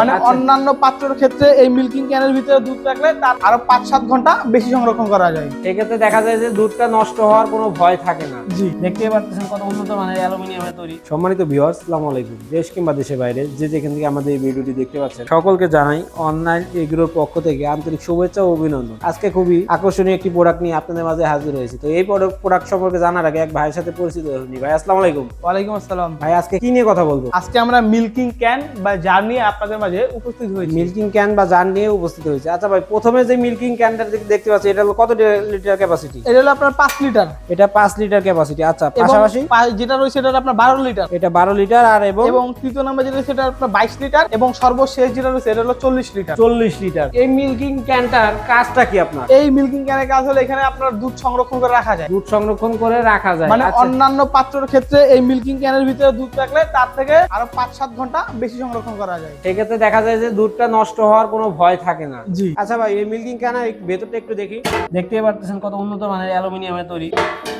মানে আচ্ছা। অন্যান্য পাত্রের ক্ষেত্রে এই মিল্কিং ক্যানের ভিতরে দুধ রাখলে তার আরও পাঁচ সাত ঘণ্টা বেশি সংরক্ষণ করা যায়। এক্ষেত্রে দেখা যায় যে দুধটা নষ্ট হওয়ার কোনো ভয় থাকে না। জি। দেখতেই পাচ্ছেন কত উন্নত মানের অ্যালুমিনিয়ামের তৈরি। সম্মানিত ভিউয়ার্স আসসালামু আলাইকুম। দেশ কিংবা দেশের বাইরে যে যেখান থেকে আমাদের এই ভিডিওটি দেখতে পাচ্ছেন সকলকে জানাই অনলাইন এগ্রোর পক্ষ থেকে আন্তরিক শুভেচ্ছা ও অভিনন্দন। আজকে খুবই আকর্ষণীয় একটি প্রোডাক্ট নিয়ে আপনাদের মাঝে হাজির হয়েছে। তো এই প্রোডাক্ট সম্পর্কে জানার আগে এক ভাইয়ের সাথে পরিচিত হয়নি ভাই আসসালামু আলাইকুম। ওয়ালাইকুম আসসালাম। ভাই আজকে কি নিয়ে কথা বলব? আজকে আমরা মিল্কিং ক্যান বা জার্নি নিয়ে আপনাদের মাঝে উপস্থিত হয়েছি। মিল্কিং ক্যান বা জার নিয়ে উপস্থিত হয়েছে। আচ্ছা ভাই প্রথমে যে মিল্কিং ক্যানটা দেখতে পাচ্ছি এটা হলো কত লিটার ক্যাপাসিটি এটা হলো আপনার পাঁচ লিটার। এটা পাঁচ লিটার ক্যাপাসিটি আচ্ছা পাশাপাশি? যেটা রয়েছে এটা আপনার বারো লিটার। এটা বারো লিটার আর এবং? এবং তৃতীয় নাম্বার যেটা রয়েছে এটা আপনার বাইশ লিটার এবং সর্বশেষ যেটা রয়েছে এটা হলো চল্লিশ লিটার। চল্লিশ লিটার। এই মিল্কিং ক্যানটার কাজটা কি আপনার? এই মিল্কিং ক্যানের কাজ হলো এখানে আপনার দুধ সংরক্ষণ করে রাখা যায়। দুধ সংরক্ষণ করে রাখা যায় মানে আচ্ছা, অন্যান্য পাত্রের ক্ষেত্রে এই মিল্কিং ক্যানের ভিতরে দুধ রাখলে তার থেকে আরও পাঁচ সাত ঘণ্টা বেশি সংরক্ষণ করা যায়। সেক্ষেত্রে দেখা যায় যে দুধটা নষ্ট হওয়ার কোনো ভয় থাকে না। জি। আচ্ছা ভাই এই মিল্কিং ক্যানের ভেতরটা একটু দেখি। দেখতেই পারতেছেন কত উন্নত মানের অ্যালুমিনিয়ামের তৈরি।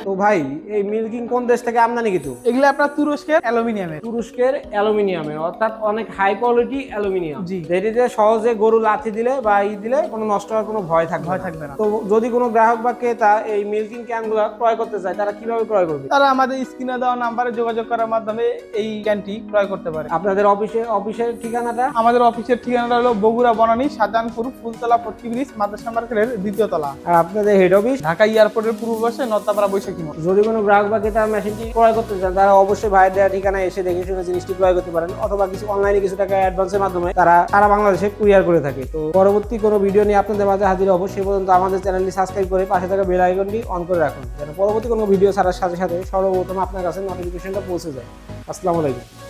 তো ভাই এই মিল্কিং কোন দেশ থেকে আমদানি কিন্তু এগুলো আপনার তুরস্কের অ্যালুমিনিয়ামের। তুরস্কের অ্যালুমিনিয়ামের অর্থাৎ অনেক হাই কোয়ালিটি অ্যালুমিনিয়াম। জি। যেটিতে সহজে গরু লাথি দিলে বা ই দিলে কোনো নষ্ট হওয়ার কোনো ভয় থাকবে ভয় থাকবে না। তো যদি কোনো গ্রাহক বা ক্রেতা এই মিল্কিং ক্যানগুলো ক্রয় করতে চায় তারা কীভাবে ক্রয় করবে? তারা আমাদের স্ক্রিনে দেওয়া নাম্বারে যোগাযোগ করার মাধ্যমে এই ক্যানটি ক্রয় করতে পারে। আপনাদের অফিসে অফিসের ঠিকানাটা? আমাদের অফিসের ঠিকানাটা হলো বগুড়া বনানী শাহজাহানপুর ফুলতলা পট্টি ব্রিজ মাদ্রাসা মার্কেটের দ্বিতীয় তলা। আর আপনাদের হেড অফিস ঢাকা এয়ারপোর্টের পূর্ব পাশে নত্তাপাড়া বৈশাখী মোড়। যদি কোনো গ্রাহক বা ক্রেতা মেশিনটি ক্রয় করতে চান তারা অবশ্যই ভাইয়ের দেওয়া ঠিকানায় এসে দেখে শুনে জিনিসটি ক্রয় করতে পারেন অথবা কিছু অনলাইনে কিছু টাকা অ্যাডভান্সের মাধ্যমে তারা সারা বাংলাদেশে কুরিয়ার করে থাকে। তো পরবর্তী কোনো ভিডিও নিয়ে আপনাদের মাঝে হাজির হব সে পর্যন্ত আমাদের চ্যানেলটি সাবস্ক্রাইব করে পাশে থাকা বেল আইকনটি অন করে রাখুন যেন পরবর্তী কোনো ভিডিও ছাড়ার সাথে সাথে সর্বপ্রথম আপনার কাছে নোটিফিকেশনটা পৌঁছে যায়। আসসালামু আলাইকুম।